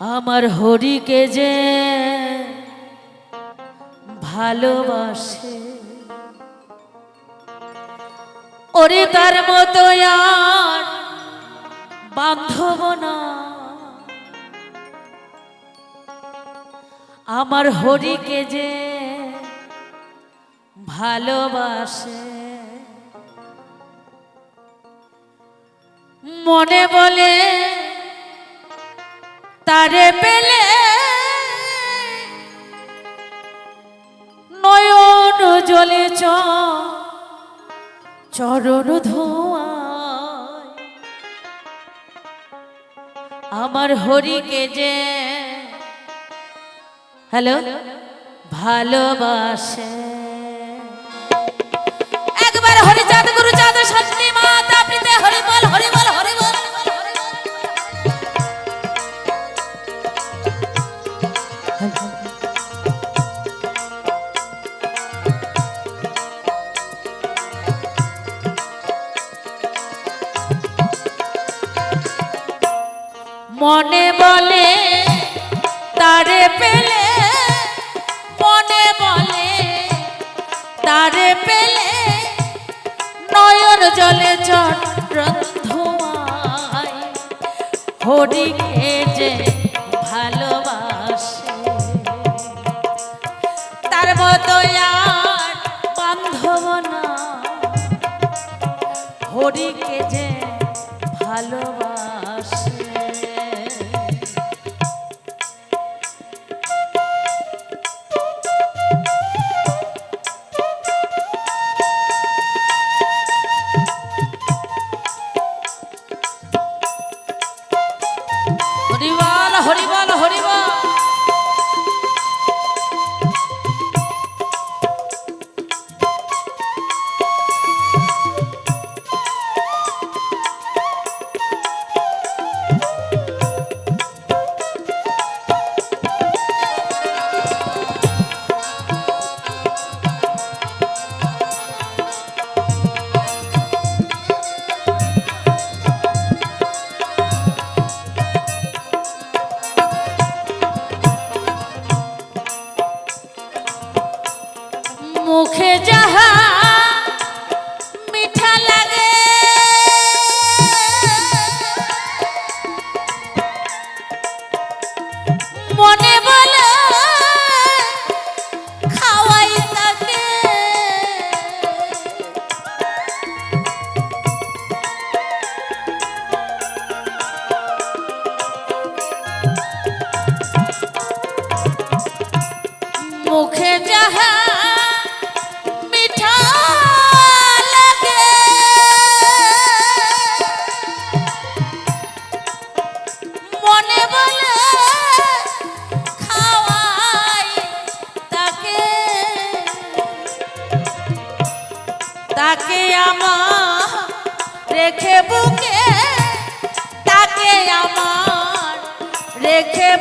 আমার হরিকে যে ভালোবাসে। ওরে তার মতো আর বান্ধব না। আমার হরিকে যে ভালোবাসে। মনে বলে তারে পেলে নয়ন জলে চ, চরণ ধোয়ায়। আমার হরিকে যে হ্যালো, ভালোবাসে। একবার হরিচাঁদ গুরুচাঁদ সত্যি মাতা হরি বল পেলে, মনে বলে, তারে পেলে, নয়ন জলে চন্দ্রধোয়ায় হরিকে যে ভালোবাসে, তার মতো বান্ধব না। হরিকে মুখে যাহা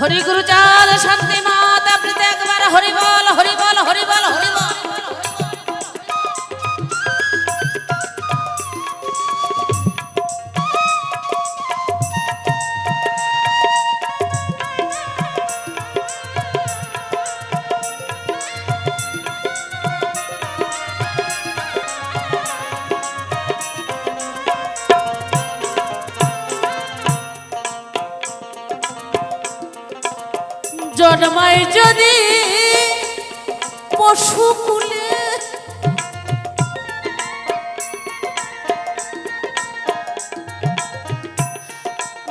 হরি গুরু চাঁদ শান্তি মাতা প্রীতি একবার। হরি বল হরি বল হরি বল হরি বল। জন্মায় যদি পশু কুলে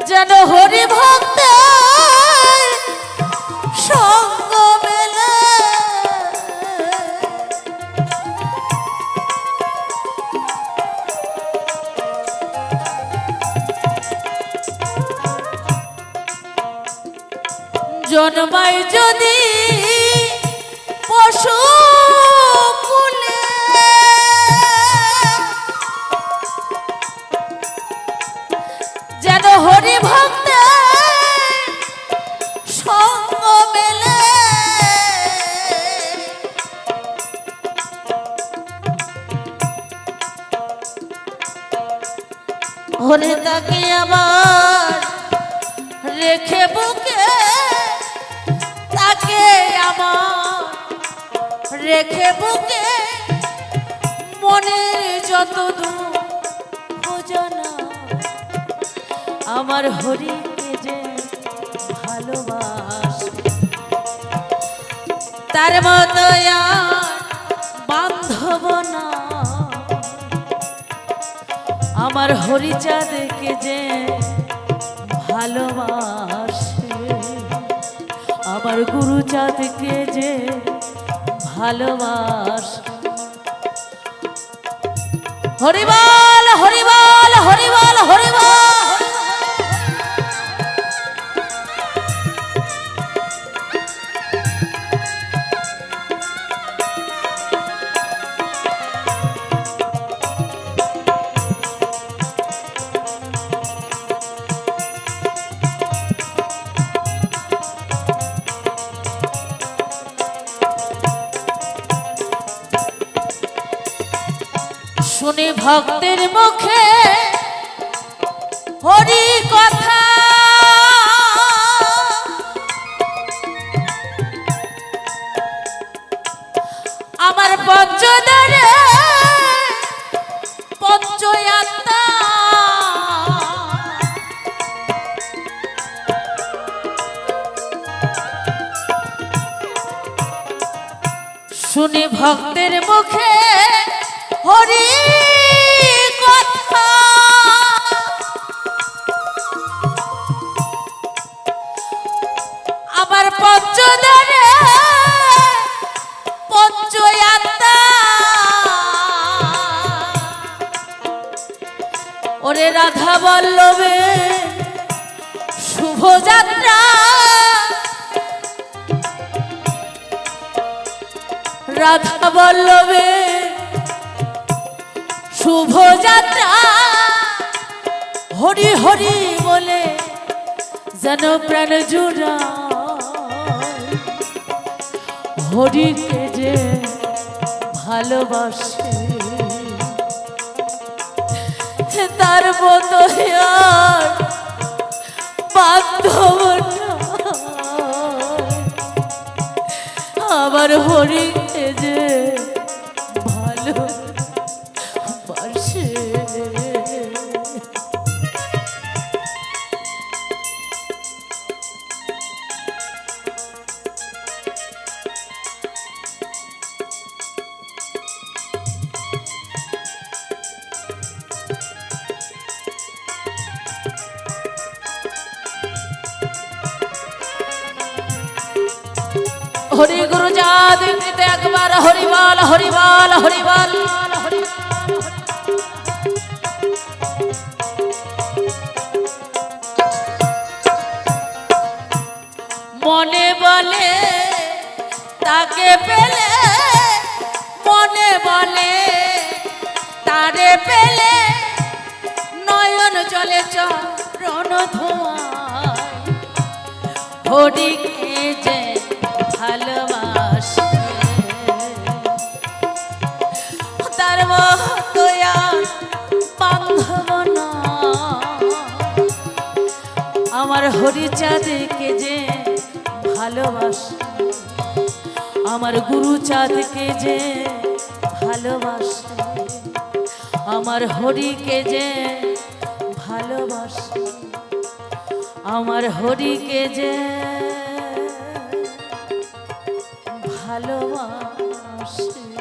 যেন হরি ভক্ত জন্মায় যদি পশু রেখে বুকে মনের যত দুঃখ জানা আমার হরিকে যে ভালোবাস। তার মতো আর বান্ধব না। আমার হরিচাঁদকে যে ভালোবাসে, আমার গুরুচাঁদকে যে ভালোবাস। হরিবল হরিবল! ভক্তের মুখে হরি কথা। আমার পঞ্চদারে পঞ্চয়াত্মা। শুনি ভক্তের মুখে হরি রাধা বল্লভে শুভযাত্রা হরি হরি বলে যেন প্রাণ জুড়া হরিকে যে ভালোবাসে, তার মতো। আমার হরিকে হরি গুরু জাদ একবার হরিবাল হরিবাল হরিবাল। মনে বলে, তাকে পেলে, মনে বলে, তারে পেলে, নয়ন জলে চরণ ধোয়ায়। হরিকে যে হরিচাঁদকে যে ভালোবাস, আমার গুরু চাঁদকে যে ভালোবাস, আমার হরিকে যে ভালোবাসে, আমার হরিকে যে ভালোবাসে।